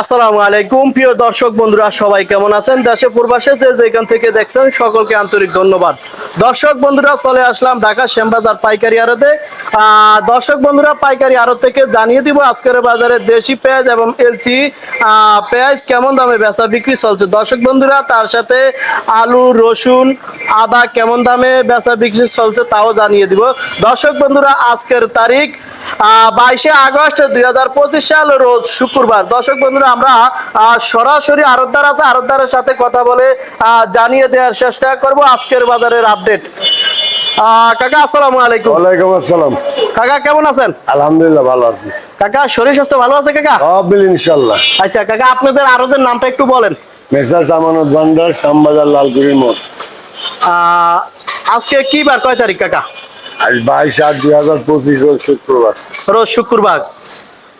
আসসালামু আলাইকুম। প্রিয় দর্শক বন্ধুরা, সবাই কেমন আছেন? দেশে পূর্বাসে যে যেখান থেকে দেখছেন, সকলকে আন্তরিক ধন্যবাদ। দর্শক বন্ধুরা, চলে আসলাম ঢাকা শ্যামবাজার পাইকারি আড়তে। দর্শক বন্ধুরা, পাইকারি আড়ত থেকে জানিয়ে দিব আজকের বাজারে দেশি পেঁয়াজ এবং এলচি। পেঁয়াজ কেমন দামে বেচা বিক্রি চলছে? দর্শক বন্ধুরা, তার সাথে আলু, রসুন, আদা কেমন দামে বেচা বিক্রি চলছে তাও জানিয়ে দিব। দর্শক বন্ধুরা, আজকের তারিখ বাইশে আগস্ট দুই হাজার পঁচিশ সাল রোজ শুক্রবার। দর্শক বন্ধুরা আমরা সরাসরি আরতদার আছে আরতদারের সাথে কথা বলে জানিয়ে দেওয়ার চেষ্টা করব আজকের বাজারের আপডেট। কাকা আসসালামু আলাইকুম। ওয়ালাইকুম আসসালাম। কাকা কেমন আছেন? আলহামদুলিল্লাহ ভালো আছি। কাকা শরীর স্বাস্থ্য ভালো আছে কাকা? সব মিল ইনশাল্লাহ আচ্ছা কাকা আপনাদের আরতের নামটা একটু বলেন। মেসার সামানত ভান্ডার শ্যামবাজার লালপুরির মোড়। আজকে কি বার কয় তারিখ কাকা? আজ বাইশ আট দুই হাজার পঁচিশ রোজ শুক্রবার। রোজ শুক্রবার।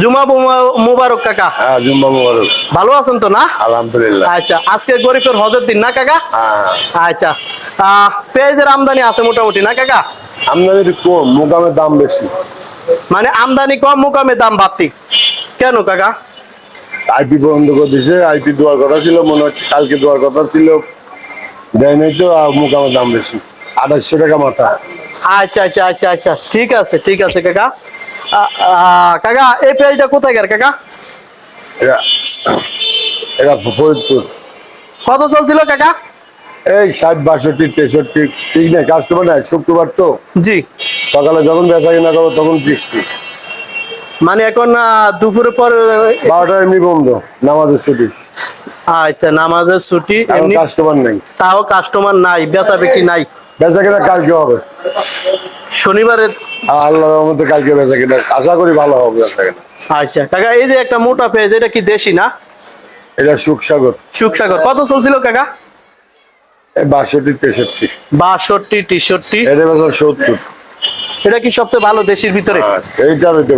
জুমা মুমা- মুবারক কাকা। হ্যাঁ মোবারক। ভালো আছেন তো না? আলহামদুলিল্লাহ। আচ্ছা আজকে হজের দিন না কাকা? হ্যাঁ। আচ্ছা পেঁয়াজের আমদানি আছে মোটামুটি না কাকা? আমদানি কম মোকামের দাম বেশি। মানে আমদানি কম মুকামে দাম বাড়তি। কেন কাকা? আইপি বন্ধ করে দিছে আইপি দেওয়ার কথা ছিল মনে হচ্ছে কালকে দেওয়ার কথা ছিল। দেয় নাই তো আর মোকামের দাম বেশি। আঠাশশো টাকা মাথা। আচ্ছা আচ্ছা আচ্ছা আচ্ছা। ঠিক আছে ঠিক আছে কাকা। কাকা এই পেঁয়াজটা কোথায় গেল কাকা? ফরিদপুর। কত চলছিল কাকা? এই ষাট বাষট্টি তেষট্টি ঠিক নেই কাস্টমার নাই শুক্রবার তো। জি। সকালে যখন বেচা কিনা করব তখন বৃষ্টি। মানে এখন দুপুরের পর বারোটা এমনি বন্ধ নামাজের ছুটি। আচ্ছা নামাজের ছুটি এমনি কাস্টমার নাই। তাও কাস্টমার নাই বেচা বিক্রি নাই। বেচা কিনা কালকে হবে। শনিবারে আর আল্লাহর রহমতে কালকে বেচা কিনা। আশা করি ভালো হবে বেচা কিনা। আচ্ছা কাকা এই যে একটা মোটা পেঁয়াজ এটা কি দেশি না? এটা সুখসাগর সুখসাগর। কত চলছিল কাকা? বাষট্টি তেষট্টি। বাষট্টি টিষট্টি এটা বেচা সত্তর। এটা কি সবচেয়ে ভালো দেশির ভিতরে? আর এইটা হইতে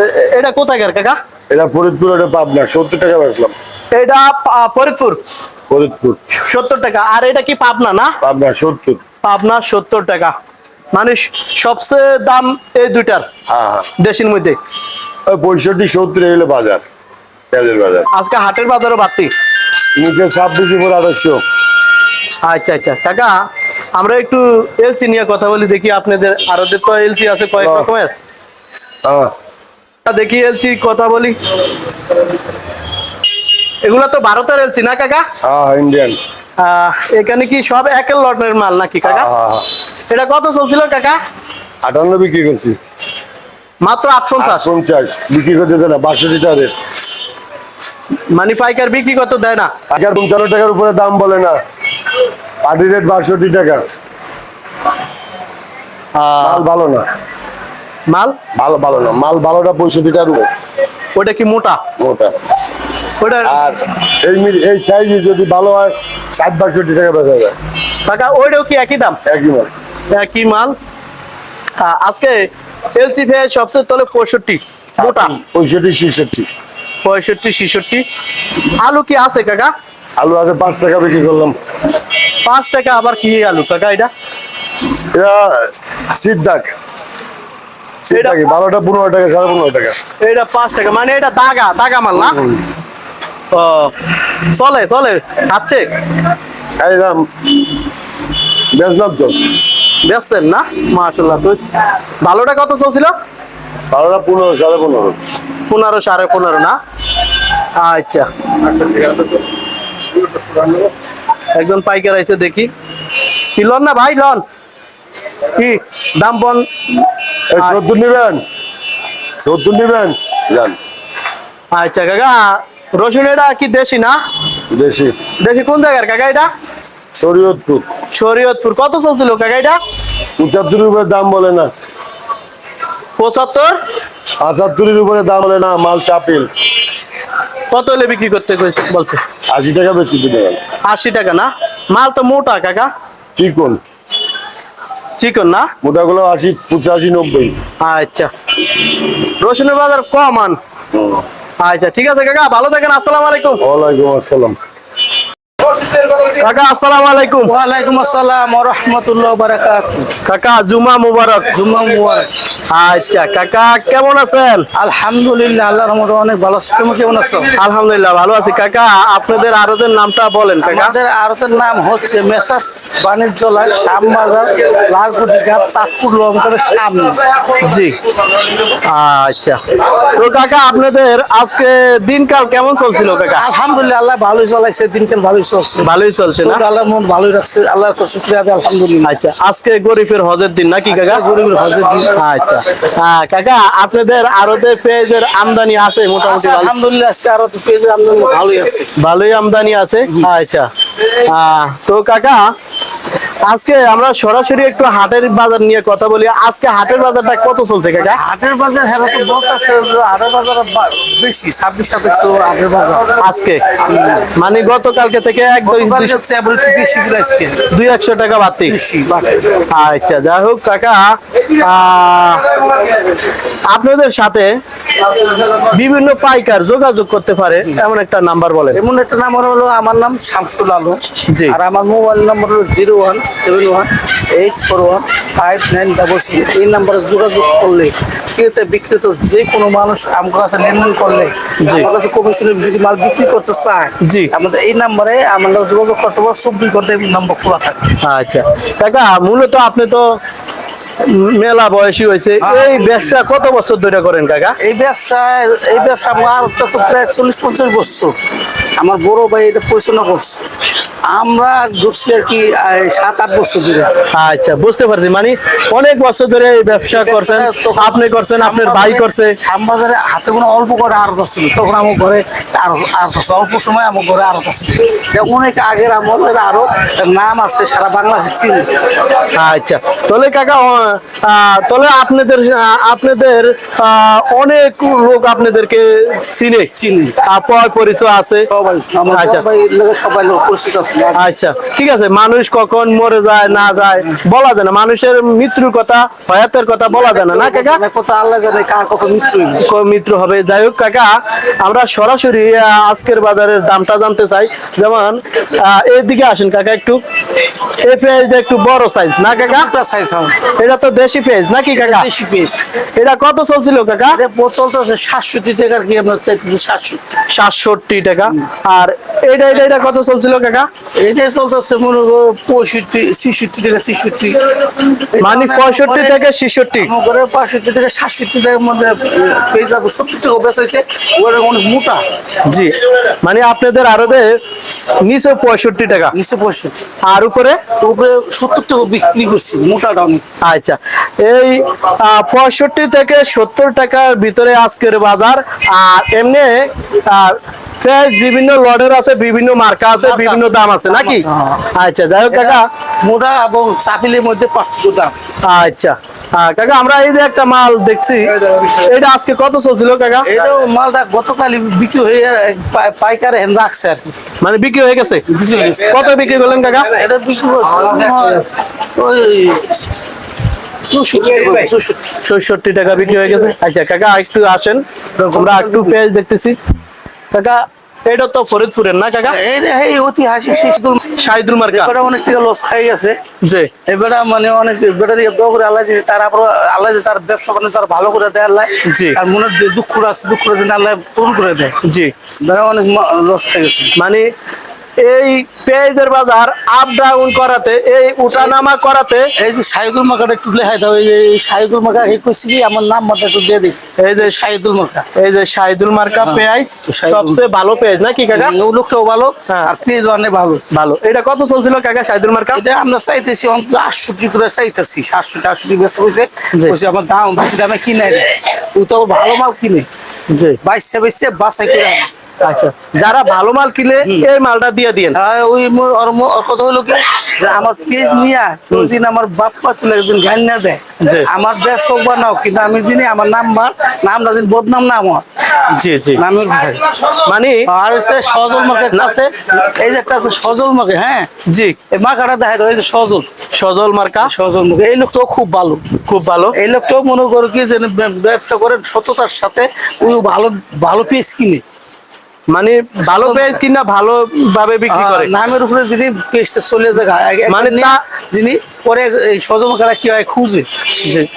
এ- এটা কোথায় গেল কাকা? এটা ফরিদপুর এটা পাবনা। সত্তর টাকা বেচলাম। এটা ফরিদপুর? ফরিদপুর। সত্তর টাকা। আর এটা কি পাবনা না? পাবনা সত্তর। পাবনা সত্তর টাকা। মানে সবচেয়ে দাম এই দুইটার হ্যাঁ হ্যাঁ। দেশের মধ্যে। পঁয়ষট্টি সত্তর এগুলো বাজার পেঁয়াজের বাজার। আজকে হাটের বাজারও বাড়তি। নিচে ছাব্বিশ উপর আঠাশশো। আচ্ছা আচ্ছা। কাকা আমরা একটু এলসি নিয়ে কথা বলি দেখি আপনাদের আরদের তো এলসি আছে কয়েক রকমের। হ্যাঁ। দেখি এলসি কথা বলি। এগুলা তো ভারতের এলসি না কাকা? হ্যাঁ ইন্ডিয়ান। এখানে কি সব একের লটের মাল নাকি হ্যাঁ কাকা? হ্যাঁ হ্যাঁ এটা কত চলছিল কাকা? আটান্ন বিক্রি করছি। মাত্র আটশো পঞ্চাশ বিক্রি করতে দেয় না বাষট্টি টাকা রেট। মানে পাইকার বিক্রি কত দেয় না? টাকার পঞ্চান্ন টাকার উপরে দাম বলে না। পাটি রেট বাষট্টি টাকা। মাল ভালো না। মাল? ভালো ভালো না। মাল ভালোটা পঁয়ষট্টি টাকার উপরে। ওটা কি মোটা? মোটা। ওটা আর এই এই সাইজে যদি ভালো হয় ষাট বাষট্টি টাকা বেচা যায়। কাকা ওইটাও কি একই দাম? একই মাল। একই মাল? আজকে এলসি ফে সবচেয়ে তলে পঁয়ষট্টি মোটা। পঁয়ষট্টি ছেষট্টি। পঁয়ষট্টি ছিষট্টি। আলু কি আছে কাকা? আলু আগে পাঁচ টাকা বিক্রি করলাম। পাঁচ টাকা আবার কি আলু কাকা এটা? এটা সিট সিট বারোটা পনেরো টাকা সাড়ে পনেরো টাকা। এটা পাঁচ টাকা মানে এটা দাগা দাগা মাল না? ও চলে চলে খাচ্ছে। বেচলাম তো বেচছেন না? মাশাল্লাহ তো ভালোটা কত চলছিল? বারোটা পনেরো সাড়ে পনেরো। পনেরো সাড়ে পনেরো না? আচ্ছা। একজন পাইকার আছে দেখি। কি লন না ভাই লন? কি দাম বন এই সত্তর নিবেন। সত্তর নিবেন। আচ্ছা কাকা রসুন এটা কি দেশি না? দেশি। দেশি কোন জায়গার কাকা এটা? শরীয়তপুর। শরীয়তপুর। কত চলছিল কাকা এটা? পঁচাত্তরের উপরে দাম বলে না। পঁচাত্তর? পঁচাত্তরের উপরে দাম বলে না মাল চাপিল। কত হলে বিক্রি করতে বলছে? আশি টাকা বেশি দিতে আশি টাকা না? মাল তো মোটা কাকা। চিকন। চিকন না? মোটাগুলো আশি পঁচাশি নব্বই। আচ্ছা। রসুনের বাজার কমান আচ্ছা ঠিক আছে কাকা ভালো থাকেন আসসালামু আলাইকুম। ওয়ালাইকুম আসসালাম। কাকা আসসালামু আলাইকুম। ওয়ালাইকুম আসসালাম ওয়া রাহমাতুল্লাহ ওয়া বারাকাতুহু কাকা জুমা মুবারক। জুম্মা মুবারক। আচ্ছা কাকা কেমন আছেন? আলহামদুলিল্লাহ আল্লাহর রহমতে অনেক ভালো আছি। তুমি কেমন আছো? আলহামদুলিল্লাহ ভালো আছি। কাকা আপনাদের আরদের নামটা বলেন কাকা। আমাদের আড়তের নাম হচ্ছে মেসাস বাণিজ্যালয় শ্যামবাজার লালকুটি ঘাট চাঁদপুর লঙ্কারের সামনে জি। আচ্ছা। তো কাকা আপনাদের আজকে দিনকাল কেমন চলছিল কাকা? আলহামদুলিল্লাহ আল্লাহ ভালোই চলাইছে দিনকাল ভালোই চলছে। ভালোই চলছে। না? আল্লাহ মন ভালোই রাখছে আল্লাহর কাছে শুকরিয়া আলহামদুলিল্লাহ। আচ্ছা আজকে গরিবের হজের দিন নাকি কাকা? গরিবের হজের দিন। আচ্ছা। হ্যাঁ কাকা আপনাদের আরতে পেঁয়াজের আমদানি আছে মোটামুটি আলহামদুলিল্লাহ আজকে আরতে পেয়েছে আমদানি ভালোই আছে। ভালোই আমদানি আছে? আচ্ছা। আহ, তো কাকা আজকে আমরা সরাসরি একটু হাটের বাজার নিয়ে কথা বলি। আজকে হাটের বাজারটা কত চলছে কাকা? হাটের বাজার হ্যাঁ তো বলতেছে হাটের বাজার বেশি ছাব্বিশ সাতাশ হাটের বাজার। আজকে? মানে গতকালকে থেকে এক বেশি আজকে। দুই একশো টাকা বাড়তি। আচ্ছা যাই হোক কাকা আপনাদের সাথে বিভিন্ন পাইকার যোগাযোগ করতে পারে এমন একটা নাম্বার বলেন। এমন একটা নাম্বার হলো আমার নাম শামসুল আলম। জি। আর আমার মোবাইল নম্বর হলো zero one seven one eight four one five nine double six এই নাম্বারে যোগাযোগ করলে ক্রেতা বিক্রেতা যে কোনো মানুষ আমার কাছে লেনদেন করলে। আমার কাছে কমিশনে যদি মাল বিক্রি করতে চায় জি। আমাদের এই নাম্বারে আমরা যোগাযোগ করতে পারব চব্বিশ ঘণ্টা এই নাম্বার খোলা থাকে। আচ্ছা। কাকা মূলত আপনি তো মেলা বয়সী হয়েছে। এই ব্যবসা কত বছর ধরে করেন কাকা? এই ব্যবসা এই ব্যবসা আমার তো প্রায় চল্লিশ পঞ্চাশ বছর। আমার বড় ভাই এটা পরিচালনা করছে। আমরা ঢুকছি আর কি সাত আট বছর ধরে। আচ্ছা বুঝতে পারছি। মানে অনেক বছর ধরে এই ব্যবসা করছেন আপনি করছেন আপনার ভাই করছে। শ্যামবাজারে হাতে কোনো অল্প করে আরত ছিল তখন আমার ঘরে আরত আছে অল্প সময় আমার ঘরে আরত আছে অনেক আগের আমলের আরত নাম আছে সারা বাংলাদেশে চিনি। আচ্ছা তাহলে কাকা তাহলে আপনাদের আপনাদের অনেক লোক আপনাদেরকে চিনে। চিনি। পরিচয় আছে। সবাই আমার আচ্ছা। সবাই লোকের সবাই লোক পরিচিত আছে। আচ্ছা ঠিক আছে মানুষ কখন মরে যায় না যায় বলা যায় না। মানুষের মৃত্যুর কথা হয়াতের কথা বলা যায় না না কাকা? কথা আল্লাহ জানে কার কখন মৃত্যু। ক- হবে। যাই হোক কাকা আমরা সরাসরি আজকের বাজারের দামটা জানতে চাই। যেমন এদিকে আসেন কাকা একটু। এই পেঁয়াজটা একটু বড় সাইজ না কাকা? একটা সাইজ এটা তো দেশি পেঁয়াজ নাকি কাকা? দেশি পিস এটা কত চলছিল কাকা? এটা চলতেছে সাতষট্টি টাকার কি আপনার সাতষট্টি? সাতষট্টি টাকা। আর এটা এটা এটা কত চলছিল কাকা? এটাই চলতেছে মনে করো পঁয়ষট্টি ছিষট্টি টাকা ছিষট্টি। মানে পঁয়ষট্টি থেকে ছেষট্টি? পঁয়ষট্টি থেকে সাতষট্টি টাকার মধ্যে পেয়ে যাব। সত্তর টাকা বেশ হয়েছে ওটা অনেক মোটা। জি মানে আপনাদের আরতে নিচে পঁয়ষট্টি টাকা। নিচে পঁয়ষট্টি। আর উপরে? উপরে সত্তর টাকা বিক্রি করছি মোটাটা অনেক। আচ্ছা এই পঁয়ষট্টি থেকে সত্তর টাকার ভিতরে আজকের বাজার। আর এমনি বিভিন্ন লডের আছে বিভিন্ন মার্কা আছে বিভিন্ন দাম আছে নাকি? হ্যাঁ। আচ্ছা যাই হোক কাকা। মোটা এবং চাপিলের মধ্যে পার্থক্য দাম। আচ্ছা হ্যাঁ, কাকা আমরা এই যে একটা মাল দেখছি এটা আজকে কত চলছিল কাকা? এটাও মালটা গতকালই বিক্রি হয়ে পাইকারে রাখছে আর মানে বিক্রি হয়ে গেছে? হয়ে। কত বিক্রি করলেন কাকা? এটা বিক্রি ওই চৌষট্টি টাকা, টাকা বিক্রি হয়ে গেছে। আচ্ছা কাকা একটু আসেন। আমরা একটু পেঁয়াজ দেখতেছি। কাকা এটা তো ফরিদপুরের না কাকা? এই ঐতিহাসিক শিশুদুল শাহিদুল মার্কা। এবারে অনেক টাকা লস খাই গেছে। জি। এবারে মানে অনেক বেটারি দোয়া করে আল্লাহ যে তার আবার আল্লাহ যে তার ব্যবসা বাণিজ্য তার ভালো করে দেয় আল্লাহ। জি। আর মনে দুঃখ আছে দুঃখ যেন আল্লাহ পূরণ করে দেয়। জি। এবারে অনেক লস খাই গেছে। মানে এই পেঁয়াজের বাজার আপ ডাউন করাতে এই উঠানামা করাতে। এই যে শাহিদুল মাকাটা একটু লেখাই দাও এই যে এই শাহিদুল মাকা এই করছি কি আমার নাম মাথা একটু দিয়ে দিই এই যে শাহিদুল মাকা। এই যে শাহিদুল মার্কা পেঁয়াজ সবচেয়ে ভালো পেঁয়াজ নাকি কাকা? ও লোকটাও ভালো হ্যাঁ। আর পেজ অনেক ভালো। ভালো। এটা কত চলছিল কাকা শাহিদুল মার্কা? এটা আমরা চাইতেছি অন্তত আটষট্টি করে চাইতেছি সাতষট্টি আটষট্টি ব্যস্ত হয়েছে। বলছে আমার দাম বেশি দামে কিনে ও তো ভালো মাল কিনে। জি। বাইশে বাইশে বাসাই করে। আচ্ছা যারা ভালো মাল কিনে এই মালটা দিয়ে দিন ওই কথা হলো কি? আমার পেজ নিয়ে কোনদিন আমার বাপ পাচ্ছিল একজন গান না দেয়। আমার ব্যবসা বানাও কিন্তু আমি জানি আমার নাম্বার নামটা যদি বদনাম না আমার। জি জি। নামের মানে? আর হচ্ছে সজল মাকে আছে এই যে একটা আছে সজল মাকে হ্যাঁ? জি। এই দেখা যায় যে সজল। সজল মার্কা? সজল এই লোকটাও খুব ভালো। খুব ভালো। এই লোকটাও মনে করো কি যে ব্যবসা করেন সততার সাথে ওই ভালো ভালো পেজ কিনে। মানে ভালো পেঁয়াজ কিনা ভালো ভাবে বিক্রি করে। নামের উপরে যিনি পেস্টটা চলে যায় মানে যিনি পরে এই কি হয় খুঁজে।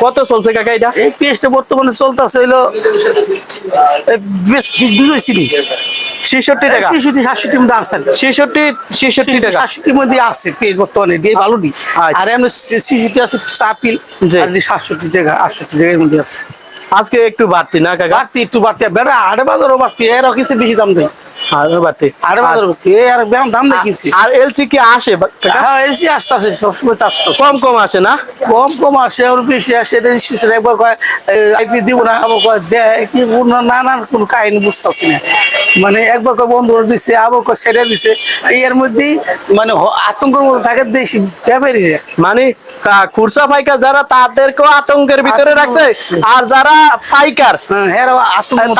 কত চলছে কাকা এটা? এই পেস্টটা বর্তমানে চলতেছে হইল বেশ বিরোধী ছেষট্টি টাকা। ছেষট্টি সাতষট্টির মধ্যে আছে। ছেষট্টি ছেষট্টি টাকা। সাতষট্টির মধ্যে আছে পেজ বর্তমানে দিয়ে ভালো নি। আচ্ছা। আর এমনি সিসিটি আছে চাপিল সাতষট্টি টাকা আটষট্টি টাকার মধ্যে আছে। আজকে একটু বাড়তি, না কাকা? বাড়তি, একটু বাড়তি। বেড়া আড়ে বাজারও বাড়তি, এরও কিছু বেশি দাম দেয় আর বাড়তি আড়ে বাজার বাড়তি এ আর বেশি দাম দেয় আর এলসি কি আসে? হ্যাঁ এসে আসতে আসে সবসময় আসতে কম কম আসে না? কম কম আসে ওর বেশি আসে রেজিস্ট্রেশন একবার কয় আইপি দিব না আবার কয় দেয় কি কোনো নানান কোনো কাহিনী বুঝতেছি না। মানে একবার কয় বন্ধ করে দিছে আবার কয় ছেড়ে দিছে। এর মধ্যেই মানে আতঙ্কের মধ্যে থাকে বেশি ব্যাপারই মানে খুরসা ফাইকার যারা তাদেরকেও আতঙ্কের ভিতরে রাখছে আর যারা ফাইকার হ্যাঁ এরা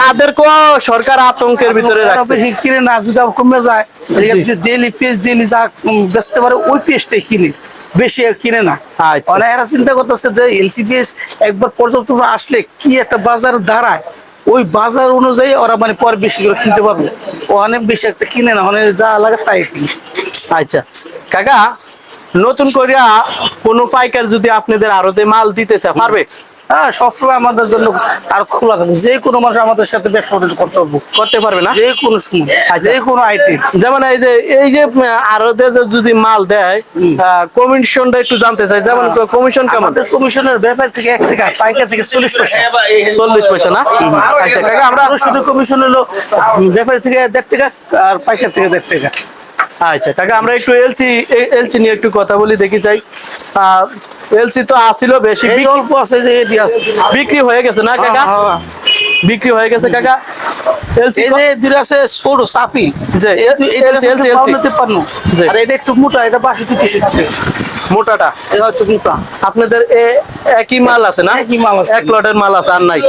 তাদেরকেও সরকার আতঙ্কের ভিতরে রাখছে। কিনে না যদি কমে যায় ডেলি পেজ ডেলি যা বেচতে পারে ওই পেজটাই কিনে। বেশি কিনে না। আচ্ছা। এরা চিন্তা করতেছে যে এলসিপিএস একবার পর্যন্ত আসলে কি একটা বাজার দাঁড়ায় ওই বাজার অনুযায়ী ওরা মানে পর বেশি করে কিনতে পারবে। ও অনেক বেশি একটা কিনে না অনেক যা লাগে তাই কিনে। আচ্ছা। কাকা নতুন করিয়া কোনো পাইকার যদি আপনাদের আরতে মাল দিতে চা পারবে? হ্যাঁ সবসময় আমাদের জন্য আর খোলা থাকবে যে কোনো মানুষ আমাদের সাথে ব্যবসা বাণিজ্য করতে পারব। করতে পারবে না? যে কোনো সময় যে কোনো আইটেম যেমন এই যে এই যে আরতে যদি মাল দেয় কমিশনটা একটু জানতে চাই। যেমন কমিশন কেমন? কমিশনের ব্যাপার থেকে এক টাকা পাইকার থেকে চল্লিশ পয়সা। চল্লিশ পয়সা না? আচ্ছা কাকা আমরা শুধু কমিশন হলো ব্যাপারী থেকে দেড় টাকা আর পাইকার থেকে দেড় টাকা। আচ্ছা কাকা আমরা একটু এলসি এলসি নিয়ে একটু কথা বলি দেখি চাই এলসি তো আসিল বেশি অল্প আছে যে এটি আছে। বিক্রি হয়ে গেছে না কাকা? হ্যাঁ, হ্যাঁ। বিক্রি হয়ে গেছে কাকা? এলসি এই যে আছে ছোট চাপি যে, হচ্ছে LC, পাওনা আর এটা একটু মোটা এটা মোটাটা? এটা হচ্ছে মোটা। আপনাদের একই মাল আছে না? একই মাল আছে। এক লটের মাল আছে আর নাই।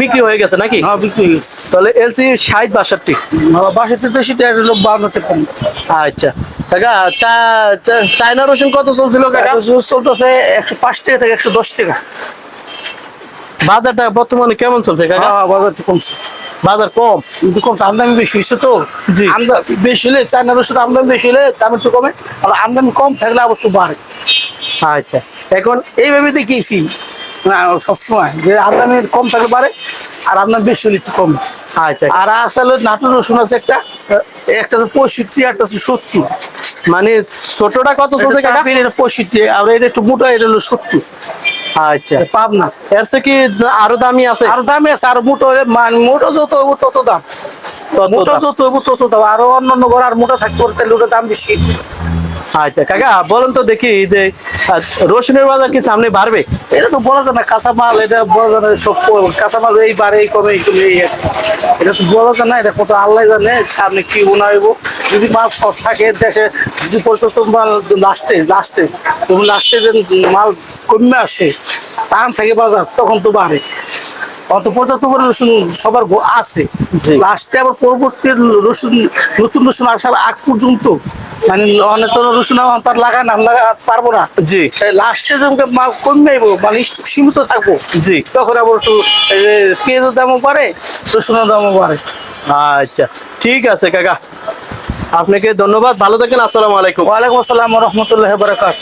বিক্রি হয়ে গেছে নাকি? হ্যাঁ বিক্রি হয়ে গেছে। তাহলে এলসি ষাট বাষট্টি। বাষট্টি তেষট্টি এটা হলো আচ্ছা। কাকা চায়না রসুন কত চলছিল কাকা? চলতেছে একশো পাঁচ টাকা থেকে একশো দশ টাকা। বাজারটা বর্তমানে কেমন চলছে কাকা? হ্যাঁ বাজার কমছে। বাজার কম? কিন্তু আমদানি বেশি হয়েছে তো। আমদানি বেশি হলে চায়না রসুন আমদানি বেশি হলে দাম একটু কমে আর আমদানি কম থাকলে আবার একটু বাড়ে। আচ্ছা এখন? এইভাবে দেখেছি না সবসময় যে আমদানি কম থাকলে পারে আর আমদানি বেশি হলে একটু কমে। আচ্ছা। আর আসলে নাটোর রসুন আছে একটা একটা পঁয়ষট্টি একটা সত্তর। মানে ছোটটা কত ছোট কাকা এটা? আর এটা একটু মোটা এটা হলো সত্তর। আচ্ছা। পাবনা। এর চেয়ে কি আরও দামি আছে? আরও দামি আছে আর মোটো মোটা যত তত দাম। মোটা। যত তত দাম। আরও অন্যান্য ঘর আর মোটা থাকতে তাহলে দাম বেশি। আচ্ছা কাকা বলেন তো দেখি যে রসুনের বাজার কি সামনে বাড়বে? এটা তো বলা যায় না কাঁচামাল এটা বলা যায় না সব কাঁচামাল এই বাড়ে এই কমে এই কমে এই এটা তো বলা যায় না এটা কত আল্লাহ জানে সামনে কি মনে হইব যদি মাল সব থাকে দেশে যদি পর্যন্ত মাল লাস্টে লাস্টে তুমি লাস্টে মাল কমে আসে টান থাকে বাজার তখন তো বাড়ে। অত পর্যাপ্ত রসুন সবার আছে। লাস্টে আবার পরবর্তী রসুন নতুন রসুন আসার আগ পর্যন্ত মানে অনেক তো রসুন তার লাগায় না পারব না। জি। লাস্টে যখন মাল কমে আইবো মানে সীমিত থাকব জি। তখন আবার একটু পেঁয়াজের দামও বাড়ে রসুনের দামও বাড়ে। আচ্ছা ঠিক আছে কাকা। আপনাকে ধন্যবাদ ভালো থাকেন আসসালামু আলাইকুম। ওয়ালাইকুম আসসালাম রহমতুল্লাহ বারাকাত